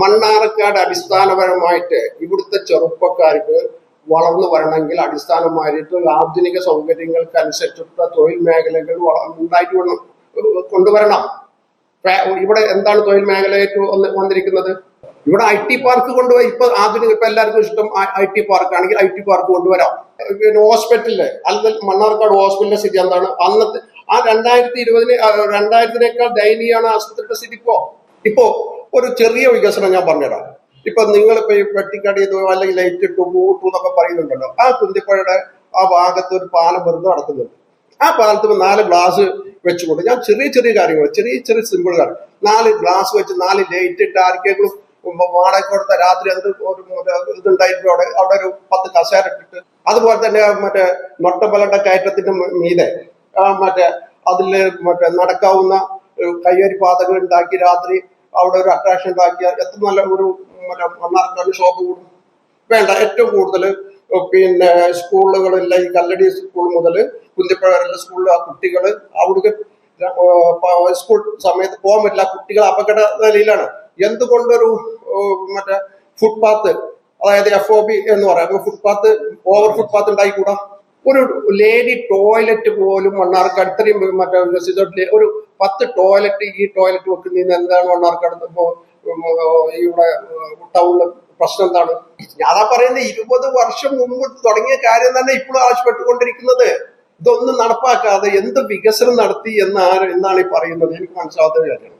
മണ്ണാർക്കാട് അടിസ്ഥാനപരമായിട്ട് ഇവിടുത്തെ ചെറുപ്പക്കാർക്ക് വളർന്നു വരണമെങ്കിൽ അടിസ്ഥാനമായിട്ടുള്ള ആധുനിക സൗകര്യങ്ങൾക്കനുസരിച്ചുള്ള തൊഴിൽ മേഖലകൾ ഉണ്ടായിട്ട് വേണം കൊണ്ടുവരണം. ഇവിടെ എന്താണ് തൊഴിൽ മേഖലയായിട്ട് വന്നിരിക്കുന്നത്? ഇവിടെ ഐ ടി പാർക്ക് കൊണ്ടുപോയി ഇപ്പൊ ആധുനിക ഇപ്പൊ എല്ലാവർക്കും ഇഷ്ടം ഐ ടി പാർക്ക് ആണെങ്കിൽ ഐ ടി പാർക്ക് കൊണ്ടുവരാം. പിന്നെ ഹോസ്പിറ്റലിൽ അല്ലെങ്കിൽ മണ്ണാർക്കാട് ഹോസ്പിറ്റലിന്റെ സ്ഥിതി എന്താണ്? അന്നത്തെ ആ രണ്ടായിരത്തി ഇരുപതിന് രണ്ടായിരത്തിനേക്കാൾ ദയനീയമാണ് ആശുപത്രിയുടെ സ്ഥിതി ഇപ്പോ. ഇപ്പോ ഒരു ചെറിയ വികസനം ഞാൻ പറഞ്ഞുതരാം. ഇപ്പൊ നിങ്ങളിപ്പോ ഈ വെട്ടിക്കടി അല്ലെങ്കിൽ ലൈറ്റ് ഇട്ടു കൂട്ടു എന്നൊക്കെ പറയുന്നുണ്ടല്ലോ. ആ കുന്തിപ്പുഴയുടെ ആ ഭാഗത്ത് ഒരു പാലം വെറുതെ നടക്കുന്നുണ്ട്. ആ പാലത്ത് നാല് ഗ്ലാസ് വെച്ചുകൊണ്ട് ഞാൻ ചെറിയ ചെറിയ കാര്യങ്ങൾ ചെറിയ ചെറിയ സിമ്പിൾ കാര്യം നാല് ഗ്ലാസ് വെച്ച് നാല് ലൈറ്റ് ഇട്ട് ആർക്കെങ്കിലും വാടക കൊടുത്ത രാത്രി അത് ഒരു ഇതുണ്ടായിരുന്നു. അവിടെ അവിടെ ഒരു പത്ത് കസേര ഇട്ടിട്ട്. അതുപോലെ തന്നെ മറ്റേ നൊട്ടപ്പലയുടെ കയറ്റത്തിന്റെ മീതെ. മറ്റേ അതിൽ മറ്റേ നടക്കാവുന്ന കയ്യേരി പാതകൾ ഉണ്ടാക്കി രാത്രി അവിടെ ഒരു അട്രാക്ഷൻ ഉണ്ടാക്കിയ എത്ര നല്ല ഒരു മണ്ണാർക്കാട് ഷോപ്പ് കൂടും. വേണ്ട ഏറ്റവും കൂടുതൽ പിന്നെ സ്കൂളുകളില്ല ഈ കല്ലടി സ്കൂൾ മുതൽ കുന്തിപ്പുഴ വരെയുള്ള സ്കൂളിൽ ആ കുട്ടികൾ അവിടേക്ക് സ്കൂൾ സമയത്ത് പോകാൻ പറ്റില്ല. കുട്ടികൾ അപകട നിലയിലാണ്. എന്തുകൊണ്ടൊരു മറ്റേ ഫുട്പാത്ത് അതായത് എഫ് ഒ ബി എന്ന് പറയാം. ഫുട്പാത്ത് ഓവർ ഫുട്പാത്ത് ഉണ്ടായിക്കൂടാ? ഒരു ലേഡി ടോയ്ലറ്റ് പോലും മണ്ണാർക്കടുത്തരെയും മറ്റേ ഒരു പത്ത് ടോയ്ലറ്റ് ഈ ടോയ്ലറ്റ് വെക്കുന്നതിന് എന്താണ് മണ്ണാർക്കാട് ഇവിടെ ടൗണിൽ പ്രശ്നം എന്താണ്? ഞാനാ പറയുന്നത് ഇരുപത് വർഷം മുമ്പ് തുടങ്ങിയ കാര്യം തന്നെ ഇപ്പോഴും ആവശ്യപ്പെട്ടുകൊണ്ടിരിക്കുന്നത്. ഇതൊന്നും നടപ്പാക്കാതെ എന്ത് വികസനം നടത്തി എന്ന് ആര് എന്നാണ് ഈ പറയുന്നത്. എനിക്ക് മനസ്സിലാവാത്ത കാര്യമാണ്.